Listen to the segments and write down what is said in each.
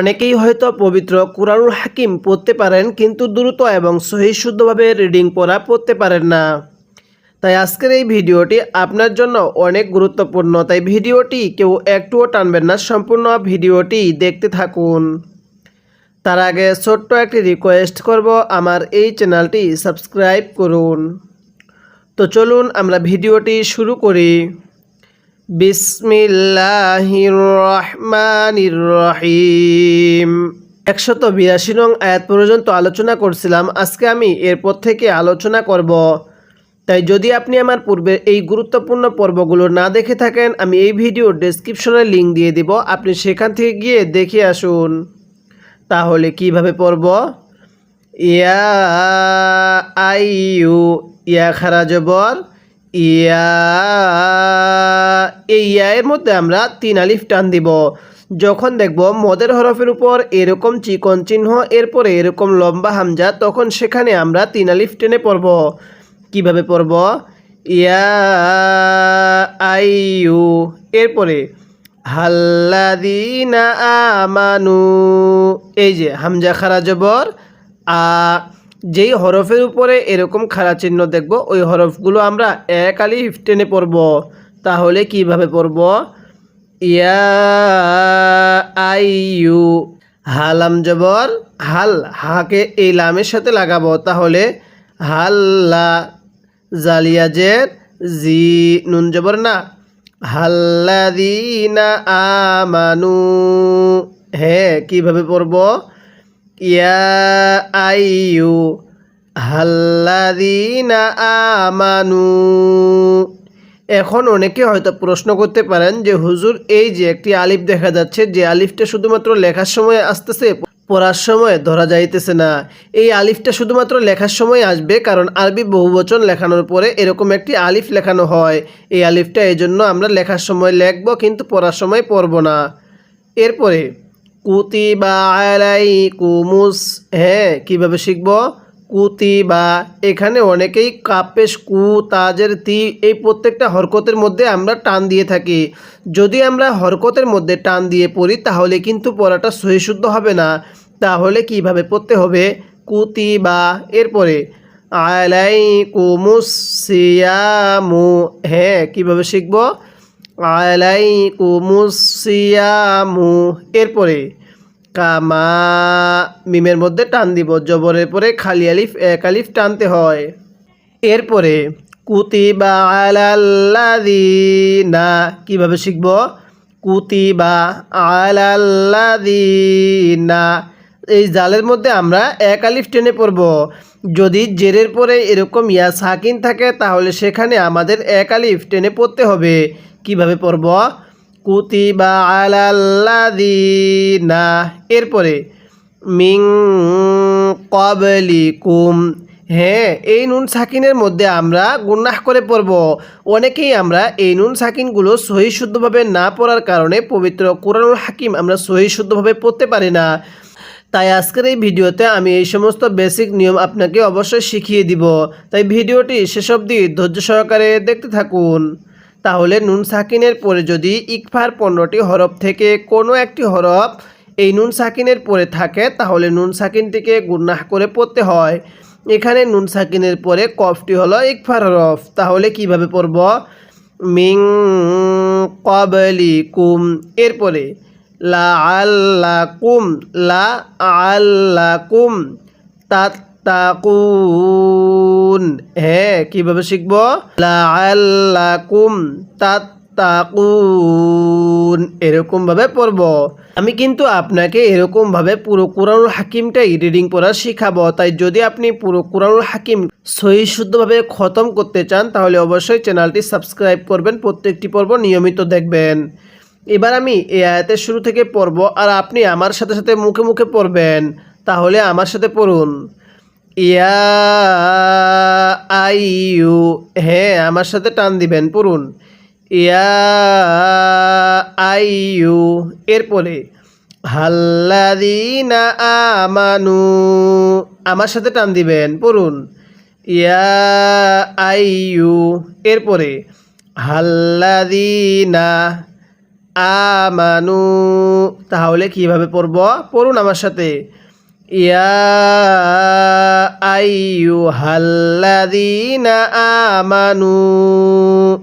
অনেকেই হয়তো পবিত্র কুরআনুল হাকিম পড়তে পারেন, কিন্তু দ্রুত এবং সহি শুদ্ধভাবে রিডিং পড়া পড়তে পারেন না। তাই আজকের এই ভিডিওটি আপনার জন্য অনেক গুরুত্বপূর্ণ। তাই ভিডিওটি কেউ একটুও টানবেন না, সম্পূর্ণ ভিডিওটি দেখতে থাকুন। তার আগে ছোট্ট একটি রিকোয়েস্ট করব, আমার এই চ্যানেলটি সাবস্ক্রাইব করুন। তো চলুন আমরা ভিডিওটি শুরু করি। বিসমিল্লাহির রহমানির রহিম একশত বিরাশি নং আয়াত পর্যন্ত আলোচনা করছিলাম, আজকে আমি এরপর থেকে আলোচনা করব। তাই যদি আপনি আমার পূর্বে এই গুরুত্বপূর্ণ পর্বগুলো না দেখে থাকেন, আমি এই ভিডিও ডেসক্রিপশনে লিঙ্ক দিয়ে দিব, আপনি সেখান থেকে গিয়ে দেখে আসুন। তাহলে কীভাবে পড়ব? ইয়া আইউ ইয়া খারা জবর ইয়া, এই এর মধ্যে আমরা তিন আলিফ টান দিব। যখন দেখব মদের হরফের উপর এরকম চিকন চিহ্ন, এরপরে এরকম লম্বা হামজা, তখন সেখানে আমরা তিন আলিফ টেনে পড়ব। কীভাবে পড়ব? ইয়া আইউ এরপরে হাল্লাদিনা আমানু, এই যে হামজা খারা জবর, আ যেই হরফের উপরে এরকম খাড়া চিহ্ন দেখব, ওই হরফগুলো আমরা এক আলিফ টেনে পড়ব। তাহলে কীভাবে পড়ব? ইয়া আইয়ু হালাম জবর, হাল, হাকে এই লামের সাথে লাগাবো। তাহলে হাল্লা জালিয়াজের জি, নুন, জবর, না। হাল্লা হাল্লাদিনা আমানু। হ্যাঁ কীভাবে পড়ব? আমানু। এখন অনেকে হয়তো প্রশ্ন করতে পারেন যে, হুজুর, এই যে একটি আলিফ দেখা যাচ্ছে, যে আলিফটা শুধুমাত্র লেখার সময় আসতেছে, পড়ার সময় ধরা যাইতেছে না। এই আলিফটা শুধুমাত্র লেখার সময় আসবে, কারণ আরবি বহুবচন লেখানোর পরে এরকম একটি আলিফ লেখানো হয়। এই আলিফটা এই জন্য আমরা লেখার সময় লিখব, কিন্তু পড়ার সময় পড়ব না। এরপরে কুতি বা আলাই কুমুস হ্যাঁ কীভাবে শিখব? কুতি বা এখানে অনেকেই কাপেশ, কু, তাজের তি, এই প্রত্যেকটা হরকতের মধ্যে আমরা টান দিয়ে থাকি। যদি আমরা হরকতের মধ্যে টান দিয়ে পড়ি, তাহলে কিন্তু পড়াটা সহিশুদ্ধ হবে না। তাহলে কীভাবে পড়তে হবে? কুতি বা এরপরে আলাই কুমুস সিয়ামু হ্যাঁ কীভাবে শিখব? আলাই কুমুস সিয়ামু। এরপরে, কামা, মিমের মধ্যে টান দিব, জবরের পরে খালি আলিফ, এক আলিফ টানতে হয়। এরপরে কুতি বা কুতিবা আলাল্লাদিনা কীভাবে শিখব? কুতি বা কুতিবা আলাল্লাদিনা এই জালের মধ্যে আমরা এক আলিফ টেনে পড়ব। যদি জেরের পরে এরকম ইয়া সাকিন থাকে, তাহলে সেখানে আমাদের এক আলিফ টেনে পড়তে হবে। কীভাবে পড়ব? কুতিবা আলাল্লাদিনা এরপরে মিং কবলিকুম হ্যাঁ এই নুন সাকিনের মধ্যে আমরা গুন্নাহ করে পড়ব। অনেকেই আমরা এই নুন সাকিনগুলো সহি শুদ্ধভাবে না পড়ার কারণে পবিত্র কোরআনুল হাকিম আমরা সহি শুদ্ধভাবে পড়তে পারি না। তাই আজকের এই ভিডিওতে আমি এই সমস্ত বেসিক নিয়ম আপনাকে অবশ্যই শিখিয়ে দিব। তাই ভিডিওটি শেষ অবধি ধৈর্য সহকারে দেখতে থাকুন। তাহলে নুন সাকিনের পরে যদি ইকফার পণ্যটি হরফ থেকে কোনো একটি হরফ এই নুন সাকিনের পরে থাকে, তাহলে নুন সাকিনটিকে গুন্নাহ করে পড়তে হয়। এখানে নুন সাকিনের পরে কফটি হলো ইকফার হরফ। তাহলে কীভাবে পড়ব? মিং কবলি কুম এরপরে লা আল্লা কুম লা আল্লা কুম তাত্তাকুন হ্যাঁ কীভাবে শিখব? লা আল্লা কুম তাত্তাকুন। এরকম ভাবে পড়ব। আমি কিন্তু আপনাকে এরকম ভাবে পুরো কোরআনুল হাকিমটাই রিডিং পড়া শিখাবো। তাই যদি আপনি পুরো কোরআনুল হাকিম সহি শুদ্ধভাবে খতম করতে চান, তাহলে অবশ্যই চ্যানেলটি সাবস্ক্রাইব করবেন। প্রত্যেকটি পর্ব নিয়মিত দেখবেন। এবার আমি এই আয়াতের শুরু থেকে পড়ব, আর আপনি আমার সাথে সাথে মুখে মুখে পড়বেন। তাহলে আমার সাথে পড়ুন। ইয়া আইউ হ্যাঁ আমার সাথে টান দিবেন, পড়ুন। ইয়া আইউ এরপরে হাল্লাদিনা আমানু, আমার সাথে টান দিবেন, পড়ুন। ইয়া আইউ এরপরে হাল্লাদিনা আমানু, তাহলে কীভাবে পড়ব? পড়ুন আমার সাথে। ইয়া আইয়ুহাল্লাযীনা আমানু।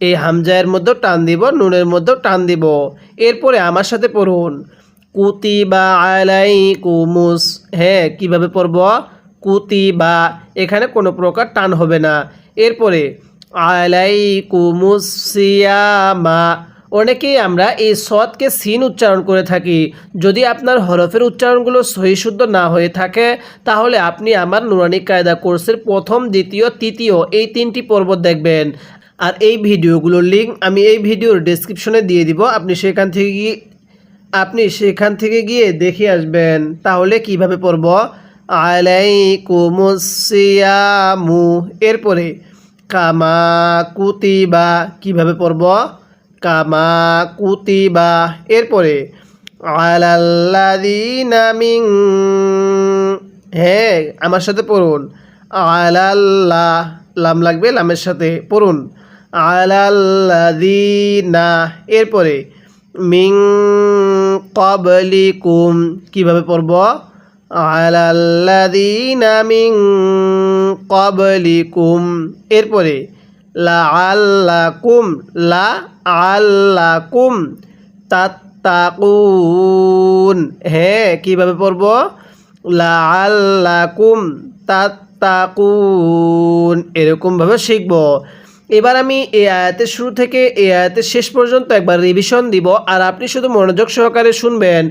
এই হামজায়ের মধ্যেও টান দিব, নুনের মধ্যেও টান দিব। এরপরে আমার সাথে পড়ুন। কুতিবা আলাইকুমুস। হ্যাঁ কীভাবে পড়ব? কুতিবা। এখানে কোনো প্রকার টান হবে না। এরপরে, আলাইকুমুস সিয়ামা। অনেকেই আমরা এই সৎকে সিন উচ্চারণ করে থাকি। যদি আপনার হরফের উচ্চারণগুলো সহি শুদ্ধ না হয়ে থাকে, তাহলে আপনি আমার নুরানি কায়দা কোর্সের প্রথম, দ্বিতীয়, তৃতীয় এই তিনটি পর্ব দেখবেন। আর এই ভিডিওগুলোর লিঙ্ক আমি এই ভিডিওর ডেসক্রিপশনে দিয়ে দিব। আপনি সেখান থেকে গিয়ে, আপনি সেখান থেকে গিয়ে দেখে আসবেন। তাহলে কীভাবে পড়ব? আলাইকুমুসিয়ামু এরপরে, কামা কুতিবা, কীভাবে পড়ব? কামা কুতিবা। এরপরে, আলাল্লাযীনা মিন হ্যাঁ আমার সাথে পড়ুন। আলাল্লাহ, লাম লাগবে, লামের সাথে পড়ুন। আলাল্লাযীনা, এরপরে মিং কবলিকুম কীভাবে পড়ব? আলাল্লাযীনা মিং কবলিকুম এরপরে লা আল্লাকুম লা আল্লাকুম তাত্তাকুন। হ্যাঁ কীভাবে পড়ব? লা আল্লাকুম তাত্তাকুন। এরকমভাবে শিখব। এবার আমি এই আয়াতের শুরু থেকে এই আয়াতের শেষ পর্যন্ত একবার রিভিশন দিব, আর আপনি শুধু মনোযোগ সহকারে শুনবেন।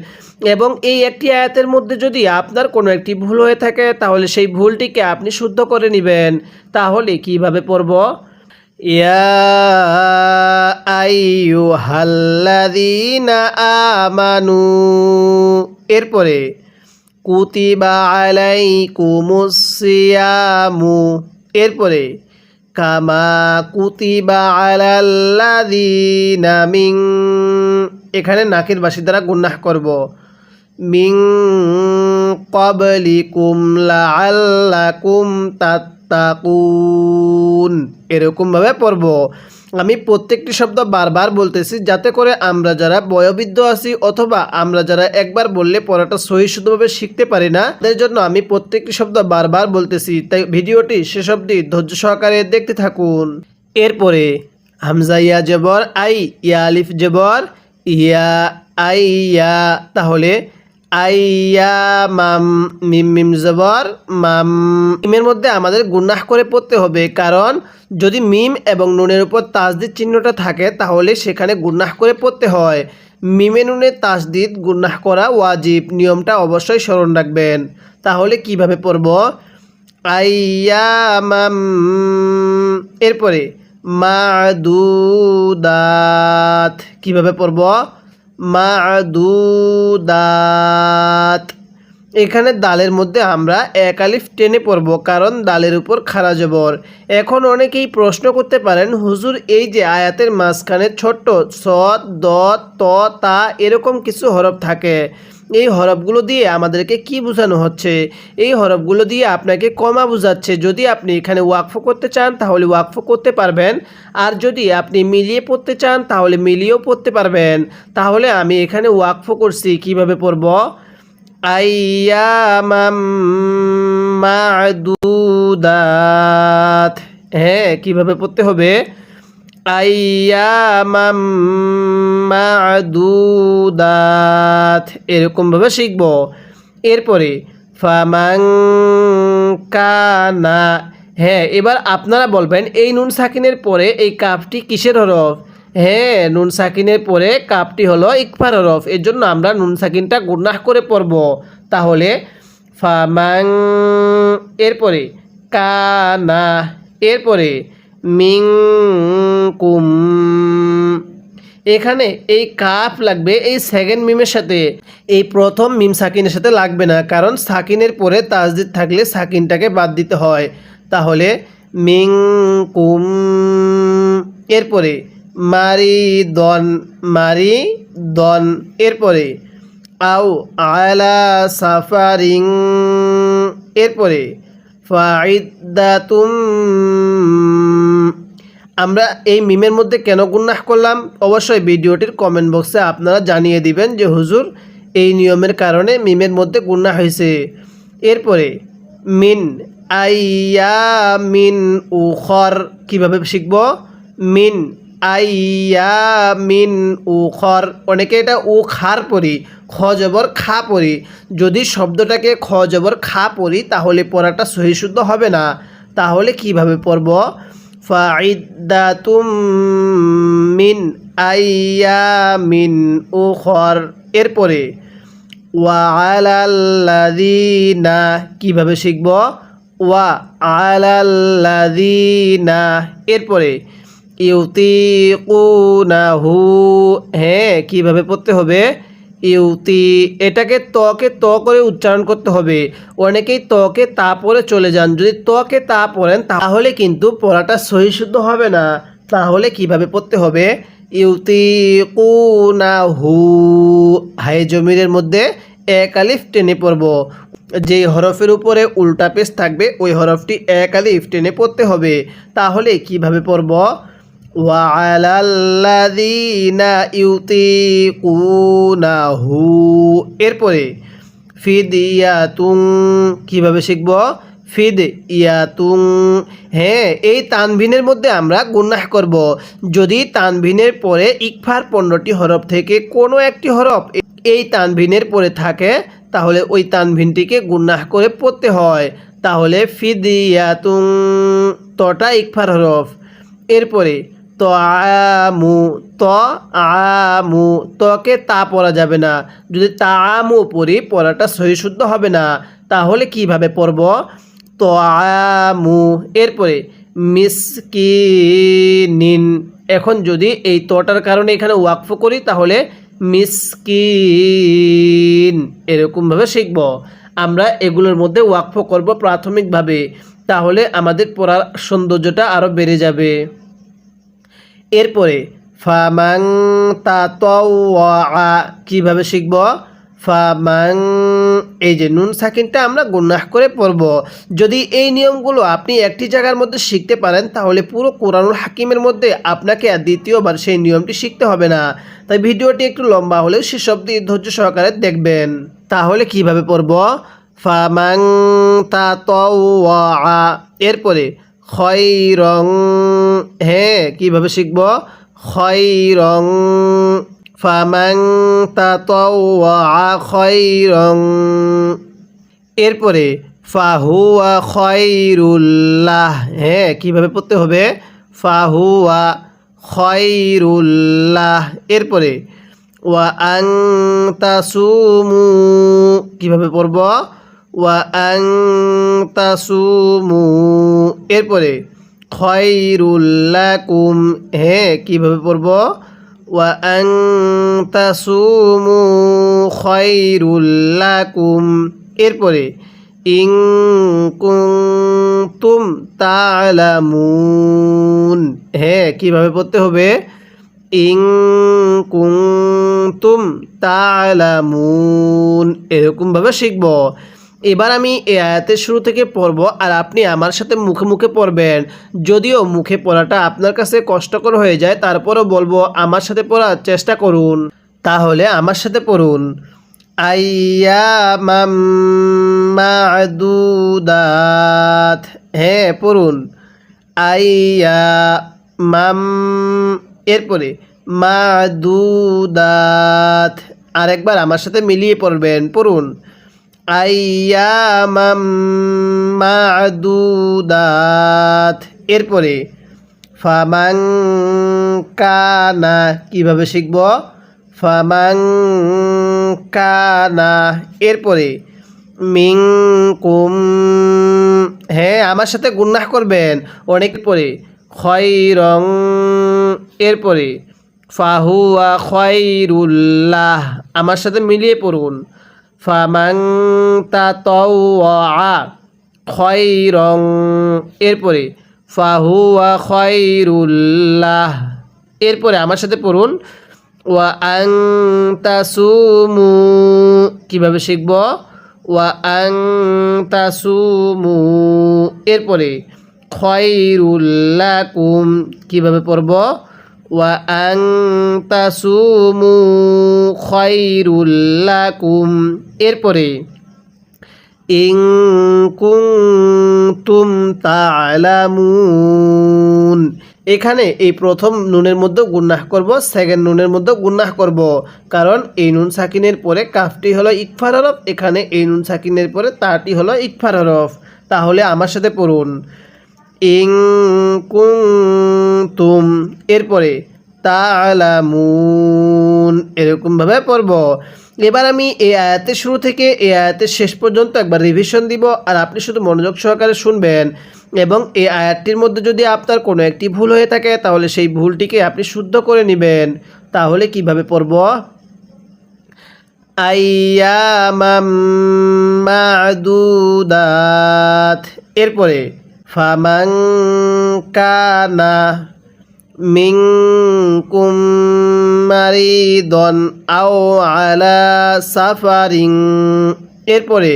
এবং এই একটি আয়াতের মধ্যে যদি আপনার কোনো একটি ভুল হয়ে থাকে, তাহলে সেই ভুলটিকে আপনি শুদ্ধ করে নেবেন। তাহলে কীভাবে পড়ব? ইয়া আইয়ুহাল্লাযীনা আমানু। এরপরে, কুতিবা আলাইকুমুস সিয়ামু। এরপরে, কামা কুতিবা আলাল্লাযীনা মিন। এখানে নাকের বাসি দ্বারা গুন্নাহ করব। মিং ক্বাবলিকুম লাআল্লাকুম তাত্তাকুন এরকমভাবে পড়ব। আমি প্রত্যেকটি শব্দ বারবার বলতেছি যাতে করে আমরা যারা বয়োবৃদ্ধ আছি অথবা আমরা যারা একবার বললে পড়াটা সহি শুদ্ধভাবে শিখতে পারি না, তাদের জন্য আমি প্রত্যেকটি শব্দ বারবার বলতেছি। তাই ভিডিওটি শেষ অবধি ধৈর্য সহকারে দেখতে থাকুন। এরপরে, হামজা ইয়া জবর, আই, ইয়া আলিফ জবর, ইয়া, আই, ইয়া, তাহলে আইয়া মাম, মিম জবর, মাম, মিমের মধ্যে আমাদের গুন্নাহ করে পড়তে হবে। কারণ যদি মিম এবং নুনের উপর তাজদিদ চিহ্নটা থাকে, তাহলে সেখানে গুন্নাহ করে পড়তে হয়। মিমে নুনে তাজদিদ গুন্নাহ করা ওয়াজিব, নিয়মটা অবশ্যই স্মরণ রাখবেন। তাহলে কীভাবে পড়ব? আইয়া মাম এরপরে, মাদুদাত, কীভাবে পড়ব? মাদুদাত। এখানে দালের মধ্যে আমরা এক আলিফ টেনে পড়ব, কারণ দালের উপর খারা জবর। এখন অনেকেই প্রশ্ন করতে পারেন, হুজুর, এই যে আয়াতের মাঝখানে ছোট্ট সৎ দ ত, তা, এরকম কিছু হরফ থাকে। এই হরফগুলো দিয়ে আমাদেরকে কি বোঝানো হচ্ছে? এই হরফগুলো দিয়ে আপনাকে কমা বোঝাচ্ছে। যদি আপনি এখানে ওয়াকফ করতে চান, তাহলে ওয়াকফ করতে পারবেন। আর যদি আপনি মিলিয়ে পড়তে চান, তাহলে মিলিয়েও পড়তে পারবেন। তাহলে আমি এখানে ওয়াকফ করছি। কীভাবে পড়ব? আইয়ামাম মাদুদাত। হ্যাঁ কীভাবে পড়তে হবে? আইয়ামাম মাদুদাত। এরকমভাবে শিখব। এরপরে, ফামাং কানা। হ্যাঁ এবার আপনারা বলবেন, এই নুন সাকিনের পরে এই কাপটি কিসের হরফ? হ্যাঁ নুন সাকিনের পরে কাপটি হলো ইকফার হরফ। এর জন্য আমরা নুন সাকিনটা গুনাহ করে পড়ব। তাহলে, ফামাং, এরপরে, কানা। এরপরে মিং কুম এখানে এই কাফ লাগবে এই সেকেন্ড মিমের সাথে। এই প্রথম মিম সাকিনের সাথে লাগবে না, কারণ সাকিনের পরে তাজদিদ থাকলে সাকিনটাকে বাদ দিতে হয়। তাহলে মিং কুম এরপরে মারি দন মারি দন। এরপরে আও আলা সাফারিং। এরপরে আমরা এই মিমের মধ্যে কেন গুন্নাহ করলাম? অবশ্যই ভিডিওটির কমেন্ট বক্সে আপনারা জানিয়ে দিবেন যে হুজুর, এই নিয়মের কারণে মিমের মধ্যে গুন্না হয়েছে। এরপরে, মিন আইয়া মিন উখর, কীভাবে শিখব? মিন আইয়া মিন উখর। অনেকে এটা উ খার পড়ি খ জবর খা পড়ি। যদি শব্দটাকে খ জবর খা পড়ি, তাহলে পড়াটা সহি শুদ্ধ হবে না। তাহলে কীভাবে পড়ব? ফাইদাতুম মিন আইয়া মিন উখর। এরপরে ওয়ালাল্লাদিনা কীভাবে শিখব? ওয়া আলাল্লাদিনা এরপরে ইউতিকুনাহু। হ্যাঁ কীভাবে পড়তে হবে? ইউতি, এটাকে তকে ত করে উচ্চারণ করতে হবে। অনেকেই তকে তা পরে চলে যান। যদি তকে তা পড়েন, তাহলে কিন্তু পড়াটা সহি শুদ্ধ হবে না। তাহলে কীভাবে পড়তে হবে? ইউতিকুনাহু। হাই জমিরের মধ্যে এক আলিফ টেনে পড়ব। যেই হরফের উপরে উল্টা পেশ থাকবে, ওই হরফটি এক আলিফ টেনে পড়তে হবে। তাহলে কীভাবে পড়ব? ওয়ালাল্লাযীনা ইউতিকুনাহু এরপরে ফিদিয়াতুং কীভাবে শিখব? ফিদ ইয়াতুং হ্যাঁ এই তানভিনের মধ্যে আমরা গুন্নাহ করব। যদি তানভিনের পরে ইকফার পণ্যটি হরফ থেকে কোনো একটি হরফ এই তানভিনের পরে থাকে, তাহলে ওই তানভিনটিকে গুন্নাহ করে পড়তে হয়। তাহলে ফিদিয়াতুং তটা ইকফার হরফ। এরপরে ত আমু ত আমু তকে তা পড়া যাবে না। যদি তা আমু পড়ি পড়াটা সহি শুদ্ধ হবে না, তাহলে কীভাবে পড়ব? ত আমু এরপরে মিসকিনিন। এখন যদি এই তটার কারণে এখানে ওয়াকফ করি, তাহলে মিসকিন, এরকমভাবে শিখব। আমরা এগুলোর মধ্যে ওয়াকফ করব প্রাথমিকভাবে, তাহলে আমাদের পড়ার সৌন্দর্যটা আরও বেড়ে যাবে। এরপরে, ফামাং তাতওয়া কীভাবে শিখব? ফামাং এই যে নুন সাকিনটা আমরা গুন্নাহ করে পড়ব। যদি এই নিয়মগুলো আপনি একটি জায়গার মধ্যে শিখতে পারেন, তাহলে পুরো কোরআনুল হাকিমের মধ্যে আপনাকে আর দ্বিতীয়বার সেই নিয়মটি শিখতে হবে না। তাই ভিডিওটি একটু লম্বা হলেও সেসব দিয়ে ধৈর্য সহকারে দেখবেন। তাহলে কীভাবে পড়ব? ফামাং তাতওয়া এরপরে খয়রং হ্যাঁ কীভাবে শিখব? খয়রং, ফামাং তাতওয়া খয়রং। এরপরে, ফাহুয়া খয়রুল্লাহ হ্যাঁ কীভাবে পড়তে হবে? ফাহুয়া খয়রুল্লাহ। এরপরে, ওয়া আং তাসুমু, কীভাবে পড়ব? ওয়া আং তাসুমু এরপরে খয়রুল্লাকুম হ্যাঁ কীভাবে পড়ব? ওয়া আং তাসুমু খয়রুল্লাকুম এরপরে ইং কুনতুম তালামুন হ্যাঁ কীভাবে পড়তে হবে? ইং কুনতুম তালামুন এরকমভাবে শিখব। এবার আমি এ আয়াতের শুরু থেকে পড়ব আর আপনি আমার সাথে মুখে মুখে পড়বেন। যদিও মুখে পড়াটা আপনার কাছে কষ্টকর হয়ে যায়, তারপরও বলব আমার সাথে পড়ার চেষ্টা করুন। তাহলে আমার সাথে পড়ুন। আইয়ামাম মাদুদাত। হ্যাঁ পড়ুন। আইয়া মাম এরপরে মাদুদাত। আরেকবার আমার সাথে মিলিয়ে পড়বেন, পড়ুন। আইয়ামাম এরপরে, ফামাং কানা, কীভাবে শিখব? ফামাং কানা। এরপরে মিং কুম হ্যাঁ আমার সাথে গুন্নাহ করবেন। অনেক পরে খয় খয়রং। এরপরে, ফাহুয়া খয়রুল্লাহ, আমার সাথে মিলিয়ে পড়ুন। ফামাং তাতওয়া খয়রং। এরপরে, ফাহুয়া খয়রুল্লাহ। এরপরে আমার সাথে পড়ুন, ওয়া আং তাসুমু কীভাবে শিখব? ওয়া আং তাসুমু এরপরে, খয়রুল্লাকুম। কীভাবে পড়ব? খয়রুল্লাকুম এরপরে ইং কুনতুম তা'লামুন এখানে এই প্রথম নুনের মধ্যে গুন্নাহ করব, সেকেন্ড নুনের মধ্যে গুন্নাহ করব। কারণ এই নুন সাকিনের পরে কাফটি হলো ইকফার হরফ এখানে এই নুন সাকিনের পরে তাটি হলো ইকফার হরফ তাহলে আমার সাথে পড়ুন। ইং কুনতুম, এরপরে তা'লামুন, এরকমভাবে পড়ব। এবার আমি এই আয়াতের শুরু থেকে এই আয়াতের শেষ পর্যন্ত একবার রিভিশন দিব, আর আপনি শুধু মনোযোগ সহকারে শুনবেন। এবং এই আয়াতটির মধ্যে যদি আপনার কোনো একটি ভুল হয়ে থাকে, তাহলে সেই ভুলটিকে আপনি শুদ্ধ করে নেবেন। তাহলে কীভাবে পড়ব? আইয়ামাম মাদুদাত, এরপরে ফামাং কানা মিনকুম মারিদন আও আলা সাফারিং এরপরে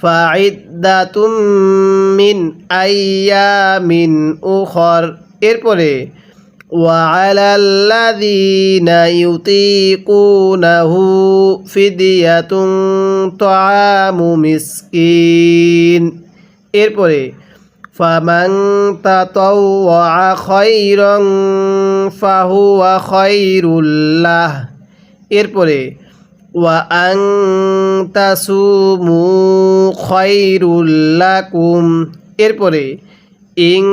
ফাইদাতুম মিন আইয়ামিন উখর এরপরে وعلى الذين يطيقونه فدية طعام مسكين এরপরে ফামান তাতাওয়া খৈরং ফাহুয়া খৈরুল্লাহ এরপরে ওয়া আং তাসুমু খৈরুল্লাকুম এরপরে ইং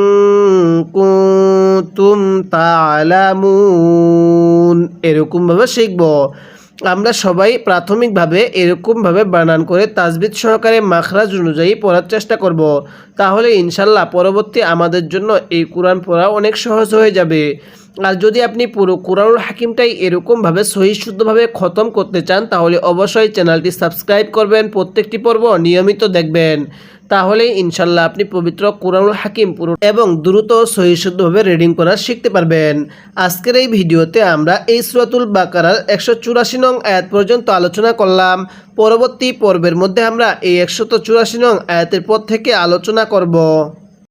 কুতুম তালামুন এরকমভাবে শিখব আমরা সবাই প্রাথমিকভাবে এরকমভাবে বানান করে তাজবিদ সহকারে মাখরাজ অনুযায়ী পড়ার চেষ্টা করব। তাহলে ইনশাল্লাহ পরবর্তী আমাদের জন্য এই কোরআন পড়া অনেক সহজ হয়ে যাবে। আর যদি আপনি পুরো কোরআনুল হাকিমটাই এরকমভাবে সহি শুদ্ধভাবে খতম করতে চান, তাহলে অবশ্যই চ্যানেলটি সাবস্ক্রাইব করবেন। প্রত্যেকটি পর্ব নিয়মিত দেখবেন। তাহলে ইনশাল্লাহ আপনি পবিত্র কোরআনুল হাকিম পুরো এবং দ্রুত সহিশুদ্ধভাবে রিডিং করা শিখতে পারবেন। আজকের এই ভিডিওতে আমরা এই সুরাতুল বাকারার একশো চুরাশি নং আয়াত পর্যন্ত আলোচনা করলাম। পরবর্তী পর্বের মধ্যে আমরা এই একশত চুরাশি নং আয়াতের পর থেকে আলোচনা করব।